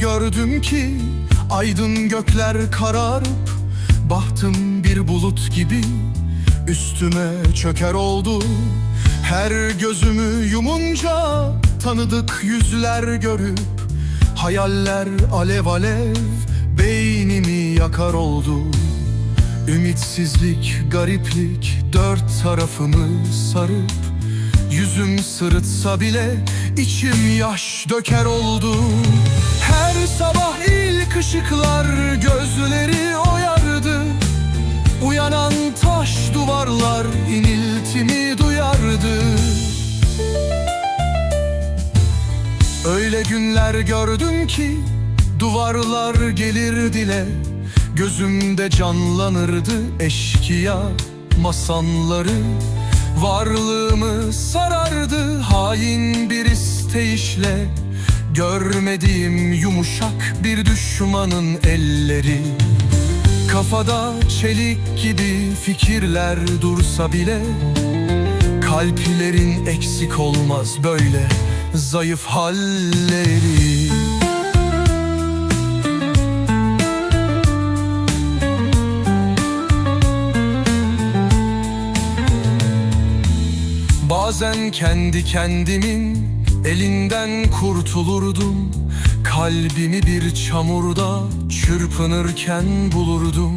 gördüm ki Aydın gökler kararıp Bahtım bir bulut gibi Üstüme çöker oldu. Her gözümü yumunca Tanıdık yüzler görüp Hayaller alev alev Beynimi yakar oldu. Ümitsizlik, gariplik Dört tarafımı sarıp Yüzüm sırıtsa bile içim yaş döker oldu Her sabah ilk ışıklar gözleri oyardı. Uyanan taş duvarlar iniltimi duyardı. Öyle günler gördüm ki duvarlar gelir dile. Gözümde canlanırdı eşkıya masanları Varlığımı sarardı hain bir isteyişle Görmediğim yumuşak bir düşmanın elleri. Kafada çelik gibi fikirler dursa bile Kalplerin eksik olmaz böyle zayıf halleri. Bazen kendi kendimin elinden kurtulurdum Kalbimi bir çamurda çırpınırken bulurdum.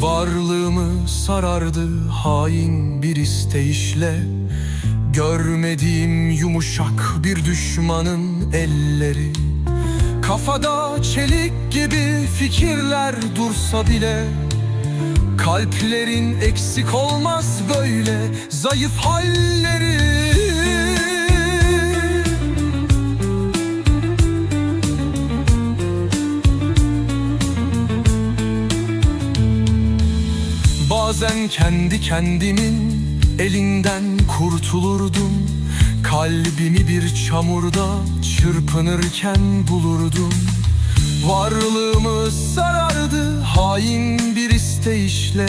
Varlığımı sarardı hain bir isteyişle Görmediğim yumuşak bir düşmanın elleri. Kafada çelik gibi fikirler dursa bile Kalplerin eksik olmaz böyle zayıf halleri Bazen kendi kendimin elinden kurtulurdum. Kalbimi bir çamurda çırpınırken bulurdum. Varlığımı sarardı hain bir isteyişle.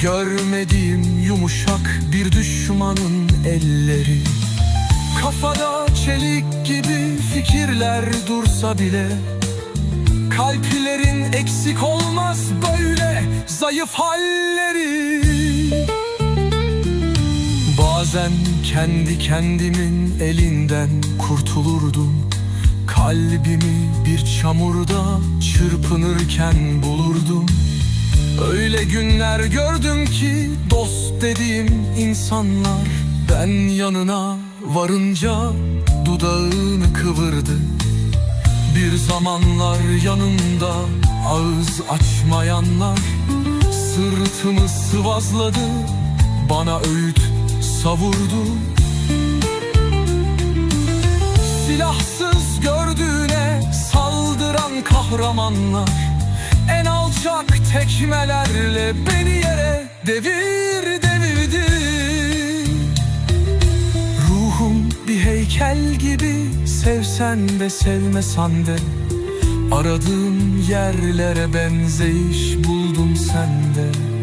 Görmediğim yumuşak bir düşmanın elleri. Kafada çelik gibi fikirler dursa bile Kalplerin eksik böyle zayıf halleri. Bazen kendi kendimin elinden kurtulurdum. Kalbimi bir çamurda çırpınırken bulurdum. Öyle günler gördüm ki dost dediğim insanlar Ben yanına varınca dudağını kıvırdı. Bir zamanlar yanımda ağız açmayanlar Sırtımı sıvazladı bana öğüt savurdu. Silahsız gördüğüne saldıran kahramanlar En alçak tekmelerle beni yere devir devirdi. Ruhum bir heykel gibi sevsen de sevmesen de Aradığım yerlere benzeyiş 慢的